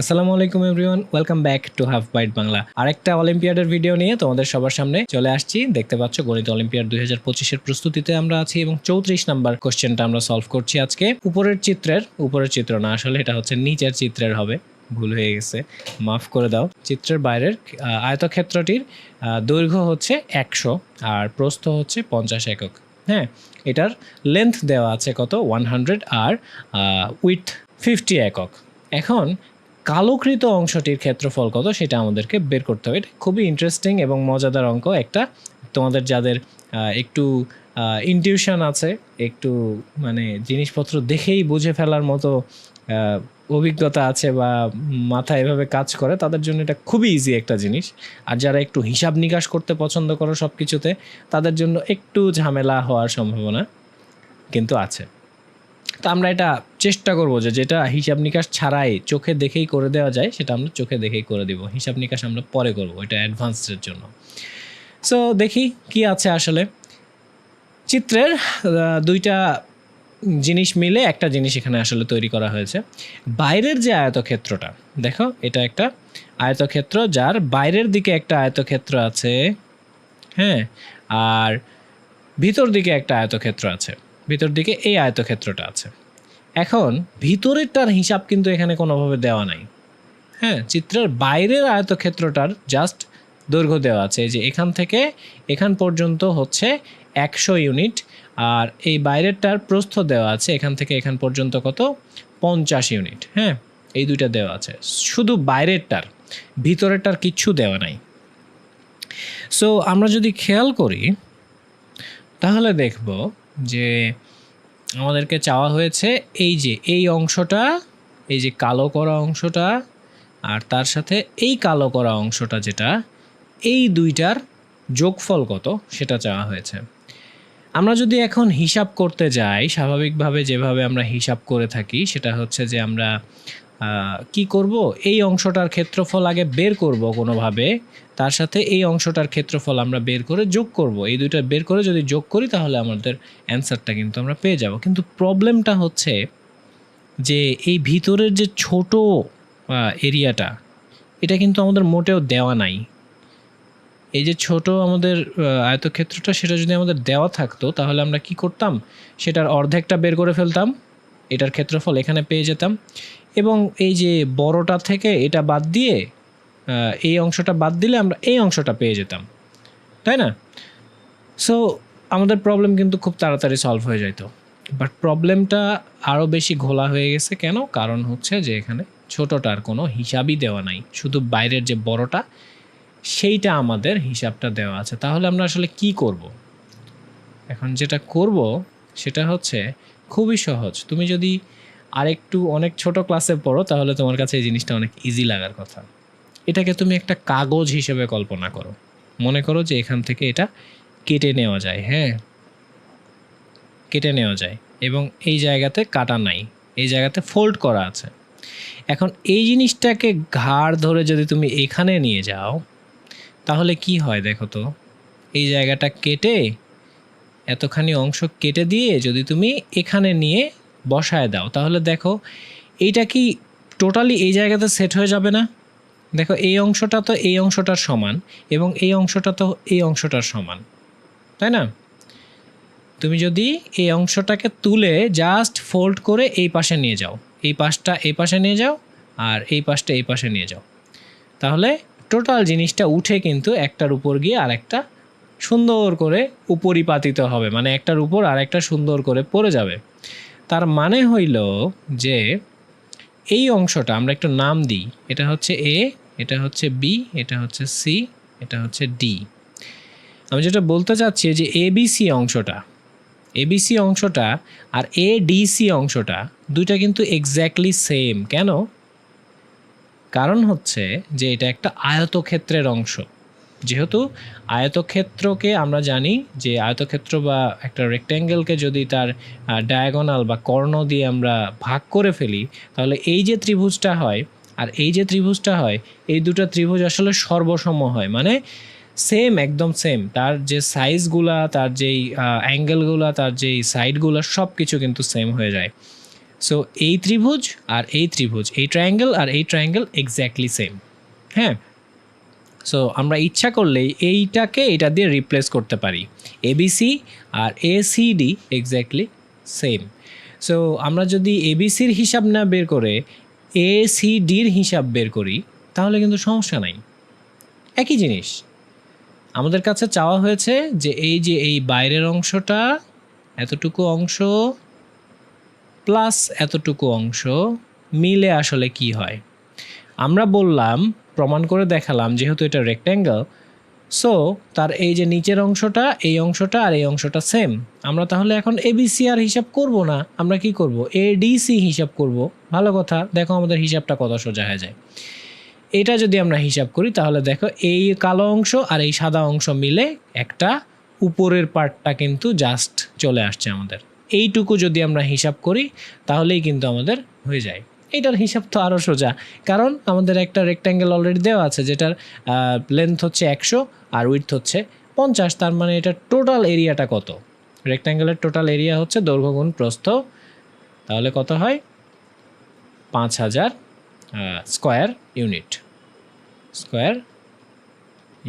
আসসালামু আলাইকুম everyone, welcome back to Half Byte Bangla. আরেকটা অলিম্পিয়াডের ভিডিও নিয়ে তোমাদের সবার সামনে চলে আসছি। দেখতে পাচ্ছ গণিত অলিম্পিয়াড দুই হাজার পঁচিশের প্রস্তুতিতে আমরা আছি এবং চৌত্রিশ নাম্বার কোশ্চেনটা আমরা সলভ করছি আজকে। উপরের চিত্রের, উপরের চিত্র না, আসলে এটা হচ্ছে নিচের চিত্রের হবে। ভুল হয়ে গেছে, মাফ করে দাও। চিত্রের বাইরের আয়তক্ষেত্রটির দৈর্ঘ্য হচ্ছে একশো আর প্রস্থ হচ্ছে পঞ্চাশ একক। হ্যাঁ এটার লেন্থ দেওয়া আছে কত? ওয়ান হান্ড্রেড আর উইথ ফিফটি একক। এখন কালোকৃত অংশটির ক্ষেত্রফল কত সেটা আমাদেরকে বের করতে হবে। এটা খুবই ইন্টারেস্টিং এবং মজাদার অঙ্ক। একটা, তোমাদের যাদের একটু ইনটিউশন আছে, একটু মানে জিনিসপত্র দেখেই বুঝে ফেলার মতো অভিজ্ঞতা আছে বা মাথা এভাবে কাজ করে, তাদের জন্য এটা খুবই ইজি একটা জিনিস। আর যারা একটু হিসাব নিকাশ করতে পছন্দ করো সব কিছুতে তাদের জন্য একটু ঝামেলা হওয়ার সম্ভাবনা কিন্তু আছে। তো আমরা এটা চেষ্টা করব যে যেটা হিসাব নিকাশ ছাড়াই চোখে দেখেই করে দেওয়া যায়, সেটা আমরা চোখে দেখেই করে দিব। হিসাব নিকাশ আমরা পরে করব, এটা অ্যাডভান্সের জন্য। সো দেখি কি আছে আসলে। চিত্রের দুইটা জিনিস মিলে একটা জিনিস এখানে আসলে তৈরি করা হয়েছে। বাইরের যে আয়তক্ষেত্রটা, দেখো, এটা একটা আয়তক্ষেত্র যার বাইরের দিকে একটা আয়তক্ষেত্র আছে হ্যাঁ আর ভিতর দিকে একটা আয়তক্ষেত্র আছে। ভিতর দিকে এই আয়তক্ষেত্রটা আছে। এখন ভিতরেরটার হিসাব কিন্তু এখানে কোনোভাবে দেওয়া নাই। হ্যাঁ চিত্রের বাইরের আয়তক্ষেত্রটার জাস্ট দৈর্ঘ্য দেওয়া আছে। যে এখান থেকে এখান পর্যন্ত হচ্ছে একশো ইউনিট আর এই বাইরেরটার প্রস্থ দেওয়া আছে এখান থেকে এখান পর্যন্ত কত? পঞ্চাশ ইউনিট। হ্যাঁ এই দুইটা দেওয়া আছে। শুধু বাইরেরটার, ভিতরেরটার কিচ্ছু দেওয়া নাই। সো আমরা যদি খেয়াল করি, তাহলে দেখব যে আমাদেরকে চাওয়া হয়েছে এই যে, এই অংশটা, এই যে কালো করা অংশটা আর তার সাথে এই কালো করা অংশটা যেটা, এই দুইটার যোগফল কত সেটা চাওয়া হয়েছে। আমরা যদি এখন হিসাব করতে যাই, স্বাভাবিকভাবে যেভাবে আমরা হিসাব করে থাকি সেটা হচ্ছে যে আমরা কি করব? এই অংশটার ক্ষেত্রফল আগে বের করব কোনোভাবে। তার সাথে এই অংশটার ক্ষেত্রফল আমরা বের করে যোগ করব। এই দুইটা বের করে যদি যোগ করি তাহলে আমাদের অ্যান্সারটা কিন্তু আমরা পেয়ে যাব। কিন্তু প্রবলেমটা হচ্ছে যে এই ভিতরের যে ছোট এরিয়াটা, এটা কিন্তু আমাদের মোটেও দেওয়া নাই। এই যে ছোট আমাদের আয়তক্ষেত্রটা সেটা যদি আমাদের দেওয়া থাকতো তাহলে আমরা কি করতাম? সেটার অর্ধেকটা বের করে ফেলতাম। এটার ক্ষেত্রফল এখানে পেয়ে যেতাম। এবং এই যে বড়টা থেকে এটা বাদ দিয়ে এই অংশটা বাদ দিলে আমরা এই অংশটা পেয়ে যেতাম। তাই না? সো আমাদের প্রবলেম কিন্তু খুব তাড়াতাড়ি সলভ হয়ে যেত বাট প্রবলেমটা আরও বেশি ঘোলা হয়ে গেছে কেন? কারণ হচ্ছে যে এখানে ছোটোটার কোনো হিসাবই দেওয়া নাই। শুধু বাইরের যে বড়টা, সেইটা আমাদের হিসাবটা দেওয়া আছে। তাহলে আমরা আসলে কি করব? এখন যেটা করব, সেটা হচ্ছে খুবই সহজ। তুমি যদি আরেকটু অনেক ছোট ক্লাসে পড়ো, তাহলে তোমার কাছে এই জিনিসটা অনেক ইজি লাগার কথা। এটাকে তুমি একটা কাগজ হিসেবে কল্পনা করো। মনে করো যে এখান থেকে এটা কেটে নেওয়া যায় হ্যাঁ? কেটে নেওয়া যায়। এবং এই জায়গাতে কাটা নাই, এই জায়গাতে ফোল্ড করা আছে। এখন এই জিনিসটাকে ঘাড় ধরে যদি তুমি এখানে নিয়ে যাও, তাহলে কি হয় দেখো তো? এই জায়গাটা কেটে, এতখানি অংশ কেটে দিয়ে যদি তুমি এখানে নিয়ে বসায় দাও। তাহলে দেখো, এইটা কি টোটালি এই জায়গাতে সেট হয়ে যাবে না? দেখো, এই অংশটা তো এই অংশটার সমান এবং এই অংশটা তো এই অংশটার সমান। তাই না? তুমি যদি এই অংশটাকে তুলে জাস্ট ফোল্ড করে এই পাশে নিয়ে যাও। এই পাশটা এই পাশে নিয়ে যাও আর এই পাশটা এই পাশে নিয়ে যাও। তাহলে টোটাল জিনিসটা উঠে কিন্তু একটার উপর গিয়ে আরেকটা সুন্দর করে উপরিপাতিত হবে। মানে একটার উপর আরেকটা সুন্দর করে পড়ে যাবে। তার মানে হইল যে এই অংশটা, আমরা একটু নাম দিই, এটা হচ্ছে এ, এটা হচ্ছে বি, এটা হচ্ছে সি, এটা হচ্ছে ডি। আমি যেটা বলতে চাচ্ছি যে এবিসি অংশটা এবিসি অংশটা আর এ এডিসি অংশটা দুইটা কিন্তু এক্স্যাক্টলি সেম কেন? কারণ হচ্ছে যে এটা একটা আয়তক্ষেত্রের অংশ। যেহেতু আয়তক্ষেত্রকে আমরা জানি যে আয়তক্ষেত্র বা একটা রেক্ট্যাঙ্গেলকে যদি তার ডায়াগোনাল বা কর্ণ দিয়ে আমরা ভাগ করে ফেলি, তাহলে এই যে ত্রিভুজটা হয় আর এই যে ত্রিভুজটা হয়, এই দুটো ত্রিভুজ আসলে সর্বসম হয়। মানে সেম একদম সেম তার যে সাইজগুলা তার যেই অ্যাঙ্গেলগুলা তার যেই সাইডগুলো সব কিছু কিন্তু সেম হয়ে যায়। সো এই ত্রিভুজ আর এই ত্রিভুজ, এই ট্রায়াঙ্গেল আর এই ট্রায়াঙ্গেল এক্স্যাক্টলি সেম হ্যাঁ? সো আমরা ইচ্ছা করলেই এইটাকে এটা দিয়ে রিপ্লেস করতে পারি। এবিসি আর এসিডি এক্স্যাক্টলি সেম সো আমরা যদি এবিসির হিসাব না বের করে এসিডির হিসাব বের করি, তাহলে কিন্তু সমস্যা নাই। একই জিনিস। আমাদের কাছে চাওয়া হয়েছে যে এই যে এই বাইরের অংশটা, এতটুকু অংশ প্লাস এতটুকু অংশ মিলে আসলে কি হয়? আমরা বললাম প্রমাণ করে দেখালাম, যেহেতু এটা রেক্ট্যাঙ্গেল সো তার এই যে নিচের অংশটা, এই অংশটা আর এই অংশটা সেম আমরা তাহলে এখন এবিসি আর হিসাব করব না? আমরা কি করব? এডিসি হিসাব করব। ভালো কথা, দেখো আমাদের হিসাবটা কত সোজা হয়ে যায়। এটা যদি আমরা হিসাব করি, তাহলে দেখো এই কালো অংশ আর এই সাদা অংশ মিলে একটা উপরের পার্টটা কিন্তু জাস্ট চলে আসছে আমাদের। এইটুকু যদি আমরা হিসাব করি, তাহলেই কিন্তু আমাদের হয়ে যায়। এটার হিসাব তো আরও সোজা। কারণ আমাদের একটা রেক্ট্যাঙ্গেল অলরেডি দেওয়া আছে, যেটার লেন্থ হচ্ছে একশো আর উইথ হচ্ছে পঞ্চাশ। তার মানে এটা টোটাল এরিয়াটা কত? রেক্ট্যাঙ্গেলের টোটাল এরিয়া হচ্ছে দৈর্ঘ্য গুণ প্রস্থ। তাহলে কত হয়? পাঁচ হাজার square unit square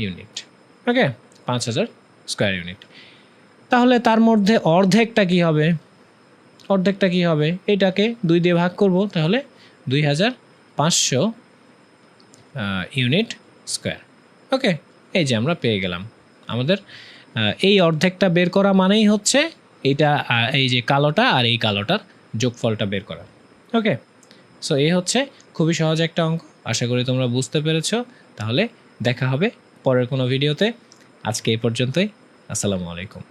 unit okay পাঁচ হাজার স্কোয়ার ইউনিট তাহলে তার মধ্যে অর্ধেকটা কি হবে? অর্ধেকটা কি হবে? এটাকে দুই দিয়ে ভাগ করব তাহলে দুই হাজার পাঁচশো ইউনিট স্কোয়ার। ওকে এই যে আমরা পেয়ে গেলাম। আমাদের এই অর্ধেকটা বের করা মানেই হচ্ছে আহ, এই যে কালোটা আর এই কালোটার যোগফলটা বের করা। ওকে সো এই হচ্ছে খুবই সহজ একটা অঙ্ক আশা করি তোমরা বুঝতে পেরেছ। তাহলে দেখা হবে পরের কোনো ভিডিওতে। আজকে এই পর্যন্তই আসসালামু আলাইকুম।